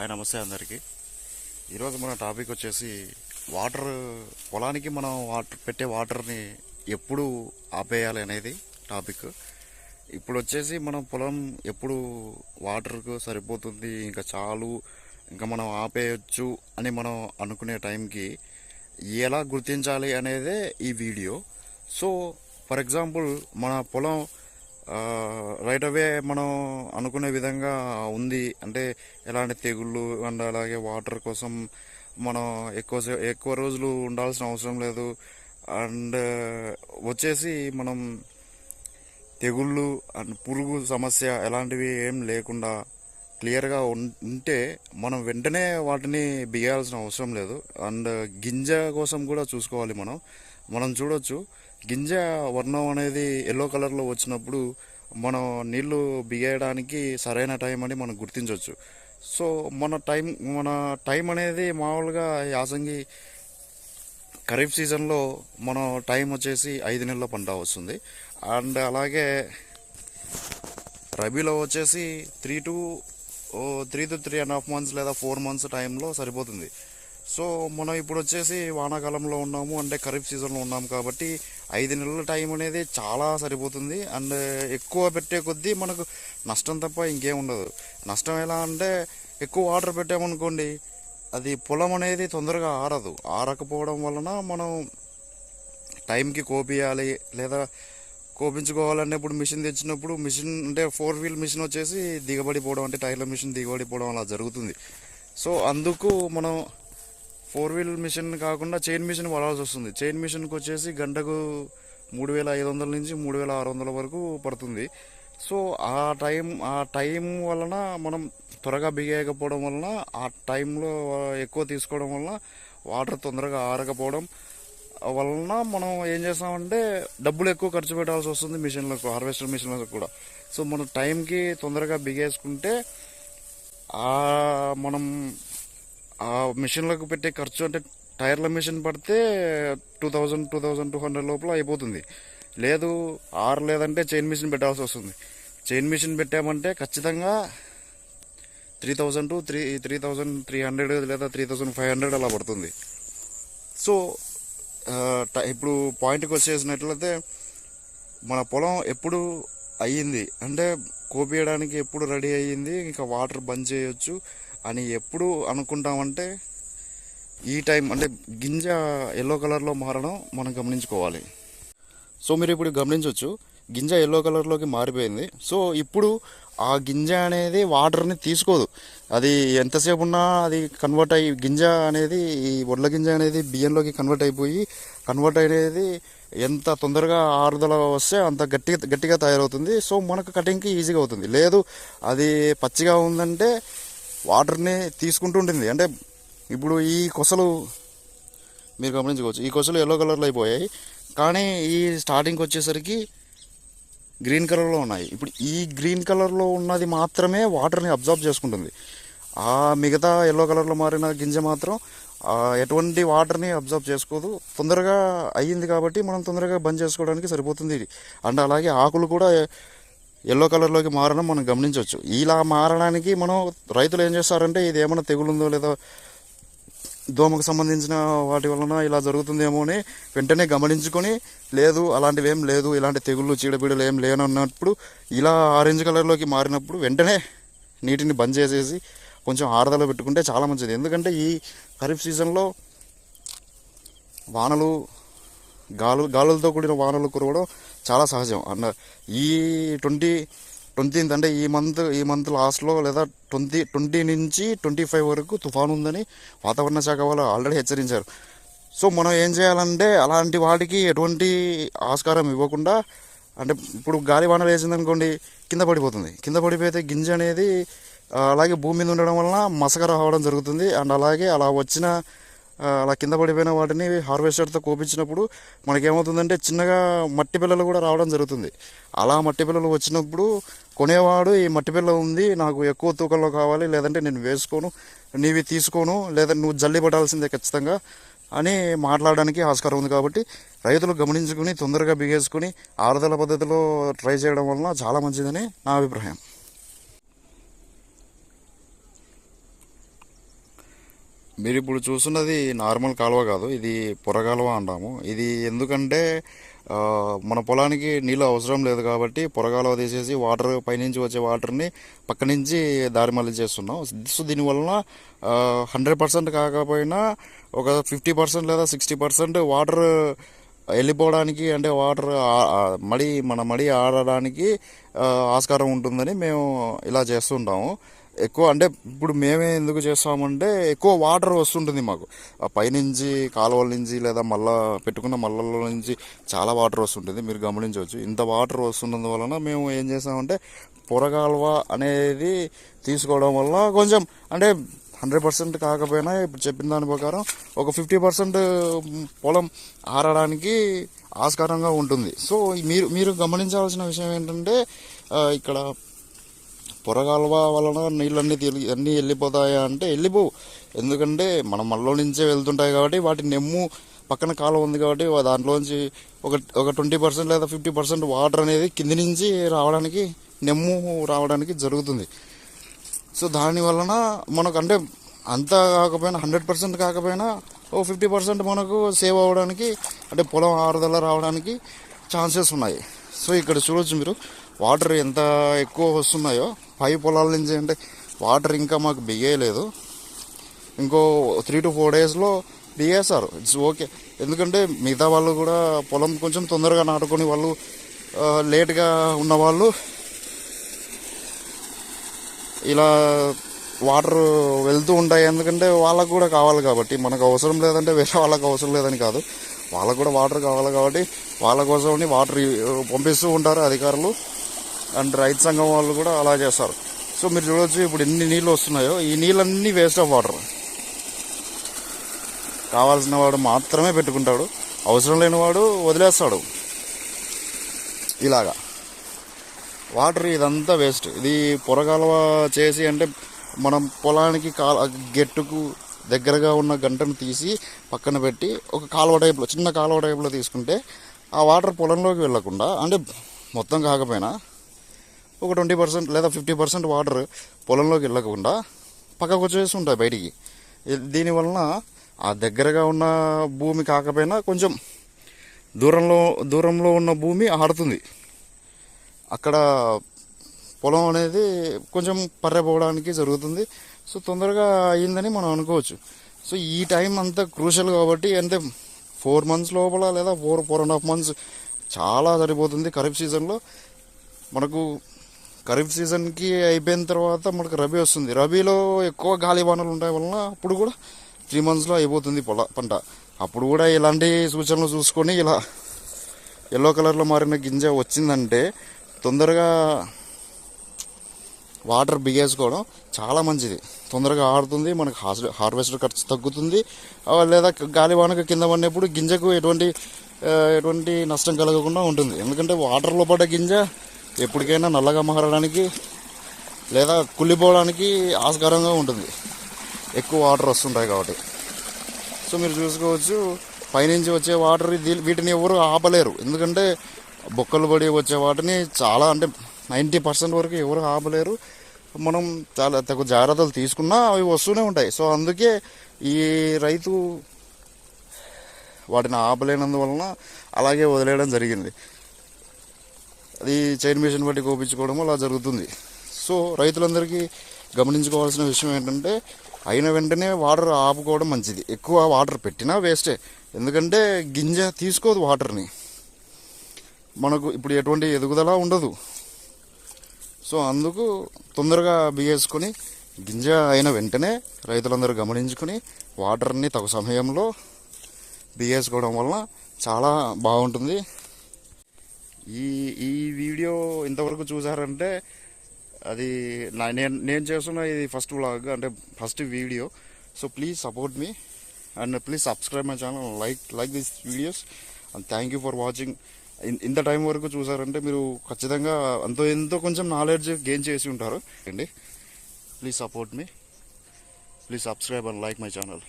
Hi నమస్తే అందరికీ. ఈరోజు మన టాపిక్ వచ్చేసి వాటర్ పొలానికి మనం వాటర్ పెట్టే వాటర్ని ఎప్పుడు ఆపేయాలి అనేది టాపిక్. ఇప్పుడు వచ్చేసి మనం పొలం ఎప్పుడు వాటర్కు సరిపోతుంది ఇంకా చాలు ఇంకా మనం ఆపేయచ్చు అని మనం అనుకునే టైంకి ఎలా గుర్తించాలి అనేదే ఈ వీడియో. సో ఫర్ ఎగ్జాంపుల్ మన పొలం రైట్ అవే మనం అనుకునే విధంగా ఉంది. అంటే ఎలాంటి తెగుళ్ళు అండ్ అలాగే వాటర్ కోసం మనం ఎక్కువ సే- ఎక్కువ రోజులు ఉండాల్సిన అవసరం లేదు. అండ్ వచ్చేసి మనం తెగుళ్ళు అండ్ పురుగు సమస్య ఎలాంటివి ఏం లేకుండా క్లియర్గా ఉంటే మనం వెంటనే వాటిని బిగాల్సిన అవసరం లేదు. అండ్ గింజ కోసం కూడా చూసుకోవాలి మనం. మనం చూడొచ్చు. గింజ వర్ణం అనేది ఎల్లో కలర్లో వచ్చినప్పుడు మనం నీళ్ళు బిగేయడానికి సరైన టైం అని మనం గుర్తించవచ్చు. సో మన టైం మన టైం అనేది మామూలుగా యాసంగి ఖరీఫ్ సీజన్లో మన టైం వచ్చేసి ఐదు నెలల పంట వస్తుంది. అండ్ అలాగే రబీలో వచ్చేసి three two three two three and half months లేదా ఫోర్ మంత్స్ టైంలో సరిపోతుంది. సో మనం ఇప్పుడు వచ్చేసి వానాకాలంలో ఉన్నాము అంటే ఖరీఫ్ సీజన్లో ఉన్నాము కాబట్టి ఐదు నెలల టైం అనేది చాలా సరిపోతుంది. అండ్ ఎక్కువ పెట్టే కొద్దీ మనకు నష్టం తప్ప ఇంకేం ఉండదు. నష్టం ఎలా అంటే ఎక్కువ వాటర్ పెట్టామనుకోండి అది పొలం అనేది తొందరగా ఆరదు. ఆరకపోవడం వలన మనం టైంకి కోపియాలి లేదా కోపించుకోవాలంటే ఇప్పుడు మిషన్ తెచ్చినప్పుడు మిషన్ అంటే ఫోర్ వీల్ మిషన్ వచ్చేసి దిగబడిపోవడం అంటే టైర్ల మిషన్ దిగబడిపోవడం అలా జరుగుతుంది. సో అందుకు మనం ఫోర్ వీల్ మిషన్ కాకుండా చైన్ మిషన్ వాడాల్సి వస్తుంది. చైన్ మిషన్కి వచ్చేసి గంటకు మూడు వేల ఐదు వందల నుంచి మూడు వేల ఆరు వందల వరకు పడుతుంది. సో ఆ టైం ఆ టైం వలన మనం త్వరగా బిగేయకపోవడం వలన ఆ టైంలో ఎక్కువ తీసుకోవడం వలన వాటర్ తొందరగా ఆరకపోవడం వలన మనం ఏం చేస్తామంటే డబ్బులు ఎక్కువ ఖర్చు పెట్టాల్సి వస్తుంది మిషన్లకు హార్వెస్టర్ మిషన్లకు కూడా. సో మనం టైంకి తొందరగా బిగేసుకుంటే ఆ మనం ఆ మిషన్లకు పెట్టే ఖర్చు అంటే టైర్ల మిషన్ పడితే two thousand two thousand two hundred లోపల అయిపోతుంది. లేదు ఆర్ లేదంటే చైన్ మిషన్ పెట్టాల్సి వస్తుంది. చైన్ మిషన్ పెట్టామంటే ఖచ్చితంగా three thousand two three three thousand three hundred లేదా త్రీ థౌజండ్ ఫైవ్ హండ్రెడ్ అలా పడుతుంది. సో ఇప్పుడు పాయింట్కి వచ్చేసినట్లయితే మన పొలం ఎప్పుడు అయ్యింది. అంటే కోపియడానికి ఎప్పుడు రెడీ అయ్యింది ఇంకా వాటర్ బంద్ చేయొచ్చు అని ఎప్పుడు అనుకుంటామంటే ఈ టైం అంటే గింజ ఎల్లో కలర్లో మారడం మనం గమనించుకోవాలి. సో మీరు ఇప్పుడు గమనించవచ్చు గింజ ఎల్లో కలర్లోకి మారిపోయింది. సో ఇప్పుడు ఆ గింజ అనేది వాటర్ని తీసుకోదు. అది ఎంతసేపు ఉన్నా అది కన్వర్ట్ అయ్యి గింజ అనేది ఈ వడ్ల గింజ అనేది బియ్యంలోకి కన్వర్ట్ అయిపోయి కన్వర్ట్ అనేది ఎంత తొందరగా ఆరుదల వస్తే అంత గట్టిగా గట్టిగా తయారవుతుంది. సో మనకు కటింగ్కి ఈజీగా అవుతుంది. లేదు అది పచ్చిగా ఉందంటే వాటర్ని తీసుకుంటూ ఉంటుంది. అంటే ఇప్పుడు ఈ కొసలు మీరు గమనించుకోవచ్చు. ఈ కొసలు ఎల్లో కలర్లో అయిపోయాయి. కానీ ఈ స్టార్టింగ్కి వచ్చేసరికి గ్రీన్ కలర్లో ఉన్నాయి. ఇప్పుడు ఈ గ్రీన్ కలర్లో ఉన్నది మాత్రమే వాటర్ని అబ్జర్వ్ చేసుకుంటుంది. ఆ మిగతా ఎల్లో కలర్లో మారిన గింజ మాత్రం ఎటువంటి వాటర్ని అబ్జర్వ్ చేసుకోదు. తొందరగా అయ్యింది కాబట్టి మనం తొందరగా బంద్ చేసుకోవడానికి సరిపోతుంది అండ్ అలాగే ఆకులు కూడా ఎల్లో కలర్లోకి మారడం మనం గమనించవచ్చు. ఇలా మారడానికి మనం రైతులు ఏం చేస్తారంటే ఇది ఏమైనా తెగులుందో లేదో దోమకు సంబంధించిన వాటి వలన ఇలా జరుగుతుందేమో అని వెంటనే గమనించుకొని లేదు అలాంటివి ఏం లేదు ఇలాంటి తెగుళ్ళు చీడపీడలు ఏం లేనన్నప్పుడు ఇలా ఆరెంజ్ కలర్లోకి మారినప్పుడు వెంటనే నీటిని బంద్ చేసేసి కొంచెం ఆరుదల పెట్టుకుంటే చాలా మంచిది. ఎందుకంటే ఈ ఖరీఫ్ సీజన్లో వానలు గాలు గాలులతో కూడిన వానలు కురవడం చాలా సహజం. అన్న ఈ ట్వంటీ ట్వంటీన్త్ అంటే ఈ మంత్ ఈ మంత్ లాస్ట్లో లేదా ట్వంటీ ట్వంటీ నుంచి ట్వంటీ ఫైవ్ వరకు తుఫాను ఉందని వాతావరణ శాఖ వాళ్ళు ఆల్రెడీ హెచ్చరించారు. సో మనం ఏం చేయాలంటే అలాంటి వాటికి ఎటువంటి ఆస్కారం ఇవ్వకుండా అంటే ఇప్పుడు గాలి వానలు వేసిందనుకోండి కింద పడిపోతుంది. కింద పడిపోతే గింజ అనేది అలాగే భూమి మీద ఉండడం వలన మసక రావడం జరుగుతుంది. అండ్ అలాగే అలా వచ్చిన అలా కింద పడిపోయిన వాటిని హార్వెస్టర్తో కోపించినప్పుడు మనకేమవుతుందంటే చిన్నగా మట్టి పిల్లలు కూడా రావడం జరుగుతుంది. అలా మట్టి పిల్లలు వచ్చినప్పుడు కొనేవాడు ఈ మట్టి పిల్ల ఉంది నాకు ఎక్కువ తూకంలో కావాలి లేదంటే నేను వేసుకోను నీవి తీసుకోను లేదా నువ్వు జల్లి పడాల్సిందే ఖచ్చితంగా అని మాట్లాడడానికి ఆస్కారం ఉంది కాబట్టి రైతులు గమనించుకుని తొందరగా బిగేసుకుని ఆరుదల పద్ధతిలో ట్రై చేయడం వలన చాలా మంచిదని నా అభిప్రాయం. మీరు ఇప్పుడు చూస్తున్నది నార్మల్ కాలువ కాదు ఇది పొర కాలువ అంటాము. ఇది ఎందుకంటే మన పొలానికి నీళ్ళు అవసరం లేదు కాబట్టి పొర తీసేసి వాటర్ పైనుంచి వచ్చే వాటర్ని పక్క నుంచి దారి మళ్ళీ చేస్తున్నాం. సో దీనివలన హండ్రెడ్ పర్సెంట్ కాకపోయినా ఒక ఫిఫ్టీ పర్సెంట్ లేదా సిక్స్టీ పర్సెంట్ వాటర్ వెళ్ళిపోవడానికి అంటే వాటర్ మడి మన మడి ఆడడానికి ఆస్కారం ఉంటుందని మేము ఇలా చేస్తుంటాము. ఎక్కువ అంటే ఇప్పుడు మేమే ఎందుకు చేస్తామంటే ఎక్కువ వాటర్ వస్తుంటుంది మాకు. ఆ పైనుంచి కాలువల నుంచి లేదా మళ్ళా పెట్టుకున్న మల్లల నుంచి చాలా వాటర్ వస్తుంటుంది. మీరు గమనించవచ్చు. ఇంత వాటర్ వస్తున్నందు వలన మేము ఏం చేస్తామంటే పొరగాల్వ అనేది తీసుకోవడం వల్ల కొంచెం అంటే హండ్రెడ్ పర్సెంట్ కాకపోయినా ఇప్పుడు చెప్పిన దాని ప్రకారం ఒక ఫిఫ్టీ పర్సెంట్ పొలం ఆరడానికి ఆస్కారంగా ఉంటుంది. సో మీరు మీరు గమనించాల్సిన విషయం ఏంటంటే ఇక్కడ పొరగాల్వ వలన నీళ్ళన్నీ తిరిగి అన్నీ వెళ్ళిపోతాయా అంటే వెళ్ళిపోవు. ఎందుకంటే మనం మనలో నుంచే వెళ్తుంటాయి కాబట్టి వాటి నెమ్ము పక్కన కాలం ఉంది కాబట్టి దాంట్లోంచి ఒక ఒక ట్వంటీ పర్సెంట్ లేదా ఫిఫ్టీ పర్సెంట్ వాటర్ అనేది కింది నుంచి రావడానికి నెమ్ము రావడానికి జరుగుతుంది. సో దాని వలన మనకు అంటే అంత కాకపోయినా హండ్రెడ్ పర్సెంట్ కాకపోయినా ఓ ఫిఫ్టీ పర్సెంట్ మనకు సేవ్ అవ్వడానికి అంటే పొలం ఆరుదల రావడానికి ఛాన్సెస్ ఉన్నాయి. సో ఇక్కడ చూడొచ్చు మీరు వాటర్ ఎంత ఎక్కువ వస్తున్నాయో. పై పొలాల నుంచి అంటే వాటర్ ఇంకా మాకు బిగేయలేదు. ఇంకో త్రీ టు ఫోర్ డేస్లో బిగేస్తారు ఇట్స్ ఓకే. ఎందుకంటే మిగతా వాళ్ళు కూడా పొలం కొంచెం తొందరగా నాటుకొని వాళ్ళు లేట్గా ఉన్న వాళ్ళు ఇలా వాటర్ వెళ్తూ ఉంటాయి. ఎందుకంటే వాళ్ళకు కూడా కావాలి కాబట్టి. మనకు అవసరం లేదంటే వేరే వాళ్ళకి అవసరం లేదని కాదు. వాళ్ళకు కూడా వాటర్ కావాలి కాబట్టి వాళ్ళ కోసమని వాటర్ పంపిస్తూ ఉంటారు అధికారులు. అండ్ రైతు సంఘం వాళ్ళు కూడా అలా చేస్తారు. సో మీరు చూడొచ్చు ఇప్పుడు ఎన్ని నీళ్ళు వస్తున్నాయో. ఈ నీళ్ళన్నీ వేస్ట్ ఆఫ్ వాటర్ కావాల్సిన వాడు మాత్రమే పెట్టుకుంటాడు. అవసరం లేని వాడు వదిలేస్తాడు. ఇలాగా. వాటర్ ఇదంతా వేస్ట్ ఇది పొరగాలవ చేసి అంటే మనం పొలానికి కాల గెట్టుకు దగ్గరగా ఉన్న గంటను తీసి పక్కన పెట్టి ఒక కాలువ టైప్లో చిన్న కాలువ టైప్లో తీసుకుంటే ఆ వాటర్ పొలంలోకి వెళ్ళకుండా అంటే మొత్తం కాకపోయినా ఒక ట్వంటీ పర్సెంట్ లేదా ఫిఫ్టీ పర్సెంట్ వాటర్ పొలంలోకి వెళ్ళకుండా పక్కకు వచ్చేసి ఉంటాయి బయటికి. దీనివలన ఆ దగ్గరగా ఉన్న భూమి కాకపోయినా కొంచెం దూరంలో దూరంలో ఉన్న భూమి ఆడుతుంది. అక్కడ పొలం అనేది కొంచెం పర్రెపోవడానికి జరుగుతుంది. సో తొందరగా అయ్యిందని మనం అనుకోవచ్చు. సో ఈ టైం అంతా క్రూషల్ కాబట్టి అంటే ఫోర్ మంత్స్ లోపల లేదా four four and half months చాలా సరిపోతుంది ఖరీఫ్ సీజన్లో. మనకు ఖరీఫ్ సీజన్కి అయిపోయిన తర్వాత మనకు రబీ వస్తుంది. రబీలో ఎక్కువ గాలి వానలు ఉంటాయి వలన అప్పుడు కూడా త్రీ మంత్స్లో అయిపోతుంది పొల పంట. అప్పుడు కూడా ఇలాంటి సూచనలు చూసుకొని ఇలా ఎల్లో కలర్లో మారిన గింజ వచ్చిందంటే తొందరగా వాటర్ బిగేసుకోవడం చాలా మంచిది. తొందరగా ఆడుతుంది మనకు హార్వెస్టర్ ఖర్చు తగ్గుతుంది. లేదా గాలి వానక కింద పడినప్పుడు గింజకు ఎటువంటి ఎటువంటి నష్టం కలగకుండా ఉంటుంది. ఎందుకంటే వాటర్లో పడ్డ గింజ ఎప్పటికైనా నల్లగా మారడానికి లేదా కుళ్ళిపోవడానికి ఆస్కారంగా ఉంటుంది. ఎక్కువ వాటర్ వస్తుంటాయి కాబట్టి. సో మీరు చూసుకోవచ్చు పైనుంచి వచ్చే వాటర్ వీటిని ఎవరు ఆపలేరు. ఎందుకంటే బొక్కలు పడి వచ్చే వాటిని చాలా అంటే నైంటీ పర్సెంట్ వరకు ఎవరు ఆపలేరు. మనం చాలా తగు జాగ్రత్తలు తీసుకున్నా అవి వస్తూనే ఉంటాయి. సో అందుకే ఈ రైతు వాటిని ఆపలేనందువలన అలాగే వదిలేయడం జరిగింది. అది చైన్ మిషన్ బట్టి కోపించుకోవడం అలా జరుగుతుంది. సో రైతులందరికీ గమనించుకోవాల్సిన విషయం ఏంటంటే అయిన వెంటనే వాటర్ ఆపుకోవడం మంచిది. ఎక్కువ వాటర్ పెట్టినా వేస్టే. ఎందుకంటే గింజ తీసుకోదు వాటర్ని. మనకు ఇప్పుడు ఎటువంటి ఎదుగుదల ఉండదు. సో అందుకు తొందరగా బిగేసుకొని గింజ అయిన వెంటనే రైతులందరూ గమనించుకొని వాటర్ని తగు సమయంలో బిగేసుకోవడం వలన చాలా బాగుంటుంది. ఈ ఈ వీడియో ఇంతవరకు చూసారంటే అది నా నేను నేను చేస్తున్న ఇది ఫస్ట్ వ్లాగ్ అంటే first video. So please support me and please subscribe my channel like like this videos and thank you for watching ఇంత టైం వరకు చూసారంటే మీరు ఖచ్చితంగా అంతో ఎంతో కొంచెం నాలెడ్జ్ గెయిన్ చేసి ఉంటారు. అండి please support me please subscribe and like my channel